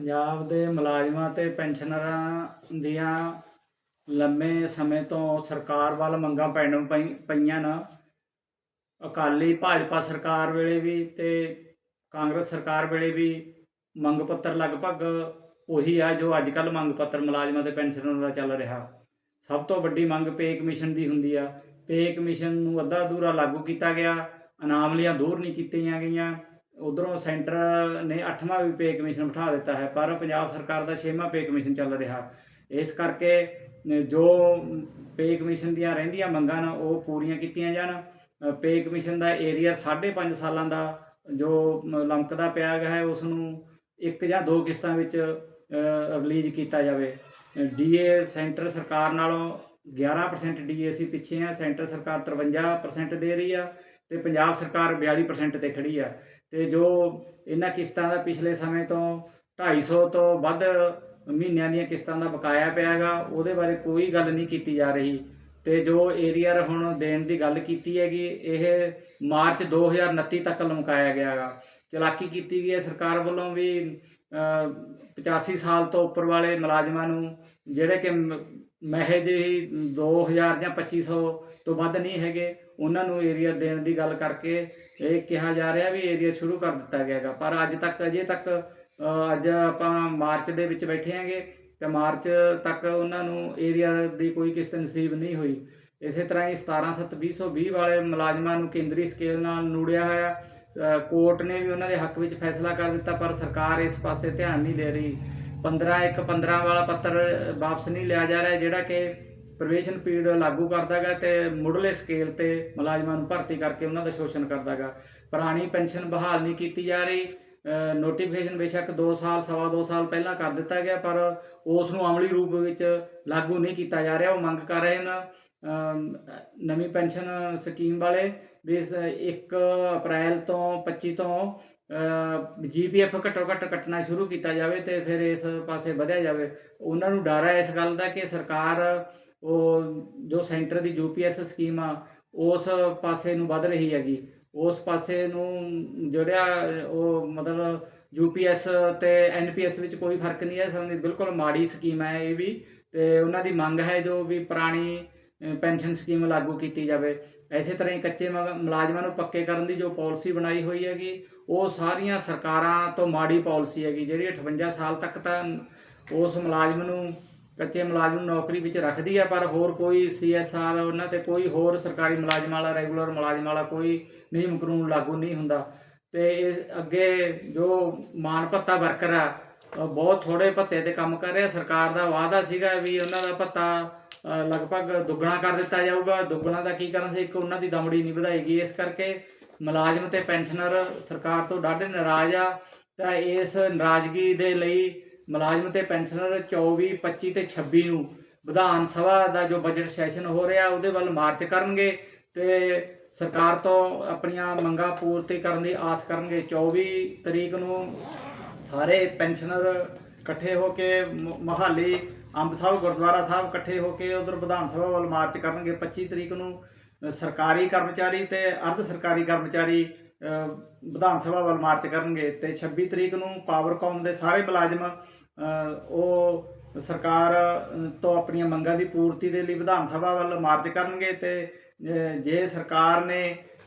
ਪੰਜਾਬ ਦੇ ਮੁਲਾਜ਼ਮਾਂ ਤੇ ਪੈਨਸ਼ਨਰਾਂ ਦੀਆਂ ਲੰਮੇ ਸਮੇਂ ਤੋਂ ਸਰਕਾਰ ਵੱਲ ਮੰਗਾਂ ਪੈਣ ਪਈ- ਪਈਆਂ ਨਾ। ਅਕਾਲੀ ਭਾਜਪਾ ਸਰਕਾਰ ਵੇਲੇ ਵੀ ਤੇ ਕਾਂਗਰਸ ਸਰਕਾਰ ਵੇਲੇ ਵੀ ਮੰਗ ਪੱਤਰ ਲਗਭਗ ਉਹੀ ਆ ਜੋ ਅੱਜ ਕੱਲ ਮੰਗ ਪੱਤਰ ਮੁਲਾਜ਼ਮਾਂ ਤੇ ਪੈਨਸ਼ਨਰਾਂ ਦਾ ਚੱਲ ਰਿਹਾ। ਸਭ ਤੋਂ ਵੱਡੀ ਮੰਗ ਪੇ ਕਮਿਸ਼ਨ ਦੀ ਹੁੰਦੀ ਆ। ਪੇ ਕਮਿਸ਼ਨ ਨੂੰ ਅੱਧਾ ਅਧੂਰਾ ਲਾਗੂ ਕੀਤਾ ਗਿਆ। ਅਨਾਮਲੀਆਂ ਦੂਰ ਨਹੀਂ ਕੀਤੀਆਂ ਗਈਆਂ। ਉਧਰੋਂ ਸੈਂਟਰ ਨੇ 8ਵਾਂ ਵੀ ਪੇ ਕਮਿਸ਼ਨ ਬਿਠਾ ਦਿੱਤਾ ਹੈ, ਪਰ ਪੰਜਾਬ ਸਰਕਾਰ ਦਾ 6ਵਾਂ ਪੇ ਕਮਿਸ਼ਨ ਚੱਲ ਰਿਹਾ। ਇਸ ਕਰਕੇ ਜੋ ਪੇ ਕਮਿਸ਼ਨ ਦੀਆਂ ਰਹਿੰਦੀਆਂ ਮੰਗਾਂ ਨੇ, ਉਹ ਪੂਰੀਆਂ ਕੀਤੀਆਂ ਜਾਣ। ਪੇ ਕਮਿਸ਼ਨ ਦਾ ਏਰੀਆ 5.5 ਸਾਲਾਂ ਦਾ ਜੋ ਮ- ਲਮਕਦਾ ਪਿਆ ਹੈ ਉਸ ਨੂੰ ਇੱਕ ਜਾਂ ਦੋ ਕਿਸ਼ਤਾਂ ਵਿੱਚ ਰਿਲੀਜ਼ ਕੀਤਾ ਜਾਵੇ। ਡੀਏ ਸੈਂਟਰ ਸਰਕਾਰ ਨਾਲੋਂ 11% ਡੀਏ ਸੀ ਪਿੱਛੇ ਆ, ਸੈਂਟਰ ਸਰਕਾਰ 53% ਦੇ ਰਹੀ ਆ। ਤੇ ਪੰਜਾਬ ਸਰਕਾਰ 42% ਤੇ ਖੜੀ ਆ। ਤੇ ਜੋ ਇਹਨਾਂ ਕਿਸ਼ਤਾਂ ਦਾ ਪਿਛਲੇ ਸਮੇਂ ਤੋਂ 250 ਤੋਂ ਵੱਧ ਮਹੀਨਿਆਂ ਦੀਆਂ ਕਿਸ਼ਤਾਂ ਦਾ ਬਕਾਇਆ ਪਿਆਗਾ, ਉਹਦੇ ਬਾਰੇ ਕੋਈ ਗੱਲ ਨਹੀਂ ਕੀਤੀ ਜਾ ਰਹੀ। ਤੇ ਜੋ ਏਰੀਅਰ ਹੁਣ ਦੇਣ ਦੀ ਗੱਲ ਕੀਤੀ ਹੈਗੀ, ਇਹ ਮਾਰਚ 2029 ਤੱਕ ਲਮਕਾਇਆ ਗਿਆਗਾ। ਚਲਾਕੀ ਕੀਤੀ ਗਈ ਹੈ ਸਰਕਾਰ ਵੱਲੋਂ ਵੀ 85 ਸਾਲ ਤੋਂ ਉੱਪਰ ਵਾਲੇ ਮੁਲਾਜ਼ਮਾਂ ਨੂੰ ਜਿਹੜੇ ਕਿ ਮ- ਮਹਿਜ ਹੀ 2000 ਜਾਂ 2500 ਤੋਂ ਵੱਧ ਨਹੀਂ ਹੈਗੇ, ਉਹਨਾਂ ਨੂੰ ਏਰੀਆ ਦੇਣ ਦੀ ਗੱਲ ਕਰਕੇ ਇਹ ਕਿਹਾ ਜਾ ਰਿਹਾ ਵੀ ਏਰੀਆ ਸ਼ੁਰੂ ਕਰ ਦਿੱਤਾ ਗਿਆ ਹੈਗਾ। ਪਰ ਅੱਜ ਤੱਕ, ਅਜੇ ਤੱਕ ਅੱਜ ਆਪਾਂ ਮਾਰਚ ਦੇ ਵਿੱਚ ਬੈਠੇ ਹਾਂਗੇ ਤੇ ਮਾਰਚ ਤੱਕ ਉਹਨਾਂ ਨੂੰ ਏਰੀਆ ਦੀ ਕੋਈ ਕਿਸ਼ਤ ਨਸੀਬ ਨਹੀਂ ਹੋਈ। ਇਸੇ ਤਰ੍ਹਾਂ ਹੀ 17 7 2020 ਵਾਲੇ ਮੁਲਾਜ਼ਮਾਂ ਨੂੰ ਕੇਂਦਰੀ ਸਕੇਲ ਨਾਲ ਨੂੜਿਆ ਹੋਇਆ। ਕੋਰਟ ਨੇ ਵੀ ਉਹਨਾਂ ਦੇ ਹੱਕ ਵਿੱਚ ਫੈਸਲਾ ਕਰ ਦਿੱਤਾ, ਪਰ ਸਰਕਾਰ ਇਸ ਪਾਸੇ ਧਿਆਨ ਨਹੀਂ ਦੇ ਰਹੀ। 15 ਇੱਕ 15 ਵਾਲਾ ਪੱਤਰ ਵਾਪਸ ਨਹੀਂ ਲਿਆ ਜਾ ਰਿਹਾ, ਜਿਹੜਾ ਕਿ ਪ੍ਰਵੇਸ਼ਨ ਪੀੜ ਲਾਗੂ ਕਰਦਾਗਾ ਤੇ ਮੁੱਢਲੇ ਸਕੇਲ ਤੇ ਮੁਲਾਜ਼ਮਾਂ ਨੂੰ ਭਰਤੀ ਕਰਕੇ ਉਹਨਾਂ ਦਾ ਸ਼ੋਸ਼ਣ ਕਰਦਾਗਾ। ਪੁਰਾਣੀ ਪੈਨਸ਼ਨ ਬਹਾਲ ਨਹੀਂ ਕੀਤੀ ਜਾ ਰਹੀ ਨੋਟੀਫਿਕੇਸ਼ਨ ਬੇਸ਼ੱਕ 2 ਸਾਲ, ਸਵਾ 2 ਸਾਲ ਪਹਿਲਾਂ ਕਰ ਦਿੱਤਾ ਗਿਆ, ਪਰ ਉਸ ਨੂੰ ਅਮਲੀ ਰੂਪ ਵਿੱਚ ਲਾਗੂ ਨਹੀਂ ਕੀਤਾ ਜਾ ਰਿਹਾ, ਉਹ ਮੰਗ ਕਰ ਰਹੇ ਹਨ ਨਵੀਂ ਪੈਨਸ਼ਨ ਸਕੀਮ ਵਾਲੇ ਵੀ ਇਸ 1 ਅਪ੍ਰੈਲ ਤੋਂ 25 ਤੋਂ ਜੀਪੀਐਫ ਘੱਟੋ ਘੱਟ ਕੱਟਣਾ ਸ਼ੁਰੂ ਕੀਤਾ ਜਾਵੇ ਤੇ ਫਿਰ ਇਸ ਪਾਸੇ ਵਧਿਆ ਜਾਵੇ। ਉਹਨਾਂ ਨੂੰ ਡਰ ਹੈ ਇਸ ਗੱਲ ਦਾ ਕਿ ਸਰਕਾਰ ਉਹ ਜੋ ਸੈਂਟਰ ਦੀ ਯੂਪੀਐਸ ਸਕੀਮ ਆ, ਉਸ ਪਾਸੇ ਨੂੰ ਵੱਧ ਰਹੀ ਹੈਗੀ। ਉਸ ਪਾਸੇ ਨੂੰ ਜਿਹੜਾ ਉਹ ਮਤਲਬ ਯੂਪੀਐਸ ਤੇ ਐਨਪੀਐਸ ਵਿੱਚ ਕੋਈ ਫ਼ਰਕ ਨਹੀਂ ਹੈ। ਸਮਝੀ ਬਿਲਕੁਲ ਮਾੜੀ ਸਕੀਮ ਹੈ ਇਹ ਵੀ ਤੇ ਉਹਨਾਂ ਦੀ ਮੰਗ ਹੈ ਜੋ ਵੀ ਪੁਰਾਣੀ ਪੈਨਸ਼ਨ ਸਕੀਮ ਲਾਗੂ ਕੀਤੀ ਜਾਵੇ। ਇਸੇ ਤਰ੍ਹਾਂ ਹੀ ਕੱਚੇ ਮੁਲਾਜ਼ਮਾਂ ਨੂੰ ਪੱਕੇ ਕਰਨ ਦੀ ਜੋ ਪਾਲਿਸੀ ਬਣਾਈ ਹੋਈ ਹੈਗੀ, ਉਹ ਸਾਰੀਆਂ ਸਰਕਾਰਾਂ ਤੋਂ ਮਾੜੀ ਪਾਲਿਸੀ ਹੈਗੀ, ਜਿਹੜੀ 58 ਸਾਲ ਤੱਕ ਤਾਂ ਉਸ ਮੁਲਾਜ਼ਮ ਨੂੰ, ਕੱਚੇ ਮੁਲਾਜ਼ਮ ਨੂੰ ਨੌਕਰੀ ਵਿੱਚ ਰੱਖਦੀ ਹੈ ਪਰ ਹੋਰ ਕੋਈ ਸੀਐਸਆਰ ਉਹਨਾਂ ਤੇ ਕੋਈ ਹੋਰ ਸਰਕਾਰੀ ਮੁਲਾਜ਼ਮ ਵਾਲਾ, ਰੈਗੂਲਰ ਮੁਲਾਜ਼ਮ ਵਾਲਾ ਕੋਈ ਨਿਯਮ ਕਾਨੂੰਨ ਲਾਗੂ ਨਹੀਂ ਹੁੰਦਾ। ਤੇ ਇਹ ਅੱਗੇ ਜੋ ਮਾਨ ਭੱਤਾ ਵਰਕਰ ਆ, ਉਹ ਬਹੁਤ ਥੋੜੇ ਭੱਤੇ ਤੇ ਕੰਮ ਕਰ ਰਿਹਾ, ਸਰਕਾਰ ਦਾ ਵਾਅਦਾ ਸੀਗਾ ਵੀ ਉਹਨਾਂ ਦਾ ਭੱਤਾ ਲਗਭਗ ਦੁੱਗਣਾ ਕਰ ਦਿੱਤਾ ਜਾਊਗਾ। ਦੁੱਗਣਾ ਦਾ ਕੀ ਕਰਨ ਸੀ? ਇੱਕ ਉਹਨਾਂ ਦੀ ਦਮੜੀ ਨਹੀਂ ਵਧਾਏਗੀ ਇਸ ਕਰਕੇ ਮੁਲਾਜ਼ਮ ਤੇ ਪੈਨਸ਼ਨਰ ਸਰਕਾਰ ਤੋਂ ਡਾਢੇ ਨਾਰਾਜ਼ ਆ। ਤਾਂ ਇਸ ਨਾਰਾਜ਼ਗੀ ਦੇ ਲਈ ਮੁਲਾਜ਼ਮ ਤੇ ਪੈਨਸ਼ਨਰ 24 25 ਤੇ 26 ਨੂੰ ਵਿਧਾਨ ਸਭਾ ਦਾ ਜੋ ਬਜਟ ਸੈਸ਼ਨ ਹੋ ਰਿਹਾ, ਉਹਦੇ ਵੱਲ ਮਾਰਚ ਕਰਨਗੇ ਤੇ ਸਰਕਾਰ ਤੋਂ ਆਪਣੀਆਂ ਮੰਗਾਂ ਪੂਰਤੀ ਕਰਨ ਦੀ ਆਸ ਕਰਨਗੇ। 24 ਤਰੀਕ ਨੂੰ ਸਾਰੇ ਪੈਨਸ਼ਨਰ ਇਕੱਠੇ ਹੋ ਕੇ ਮ- ਮੋਹਾਲੀ ਅੰਬ ਸਾਹਿਬ, ਗੁਰਦੁਆਰਾ ਸਾਹਿਬ ਇਕੱਠੇ ਹੋ ਕੇ ਉਧਰ ਵਿਧਾਨ ਸਭਾ ਵੱਲ ਮਾਰਚ ਕਰਨਗੇ। 25 ਤਰੀਕ ਨੂੰ ਸਰਕਾਰੀ ਕਰਮਚਾਰੀ ਤੇ ਅਰਧ ਸਰਕਾਰੀ ਕਰਮਚਾਰੀ ਵਿਧਾਨ ਸਭਾ ਵੱਲ ਮਾਰਚ ਕਰਨਗੇ ਤੇ 26 ਤਰੀਕ ਨੂੰ ਪਾਵਰਕਾਮ ਦੇ ਸਾਰੇ ਮੁਲਾਜ਼ਮ ਉਹ ਸਰਕਾਰ ਤੋਂ ਆਪਣੀਆਂ ਮੰਗਾਂ ਦੀ ਪੂਰਤੀ ਦੇ ਲਈ ਵਿਧਾਨ ਸਭਾ ਵੱਲ ਮਾਰਚ ਕਰਨਗੇ ਤੇ ਜੇ ਸਰਕਾਰ ਨੇ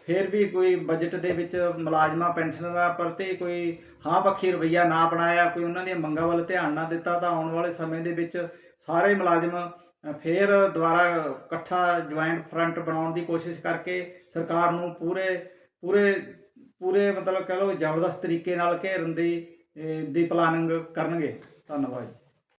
ਫਿਰ ਵੀ ਕੋਈ ਬਜਟ ਦੇ ਵਿੱਚ ਮੁਲਾਜ਼ਮਾਂ ਪੈਨਸ਼ਨਰਾਂ ਪ੍ਰਤੀ ਕੋਈ ਹਾਂ ਪੱਖੀ ਰਵੱਈਆ ਨਾ ਬਣਾਇਆ, ਕੋਈ ਉਹਨਾਂ ਦੀਆਂ ਮੰਗਾਂ ਵੱਲ ਧਿਆਨ ਨਾ ਦਿੱਤਾ, ਤਾਂ ਆਉਣ ਵਾਲੇ ਸਮੇਂ ਦੇ ਵਿੱਚ ਸਾਰੇ ਮੁਲਾਜ਼ਮ ਫਿਰ ਦੁਬਾਰਾ ਇਕੱਠਾ ਜੁਆਇੰਟ ਫਰੰਟ ਬਣਾਉਣ ਦੀ ਕੋਸ਼ਿਸ਼ ਕਰਕੇ ਸਰਕਾਰ ਨੂੰ ਪੂਰੇ ਪੂਰੇ ਪੂਰੇ ਮਤਲਬ ਕਹ ਲਓ ਜ਼ਬਰਦਸਤ ਤਰੀਕੇ ਨਾਲ ਘੇਰਨ ਦੀ ਦੀ ਪਲਾਨਿੰਗ ਕਰਨਗੇ। ਧੰਨਵਾਦ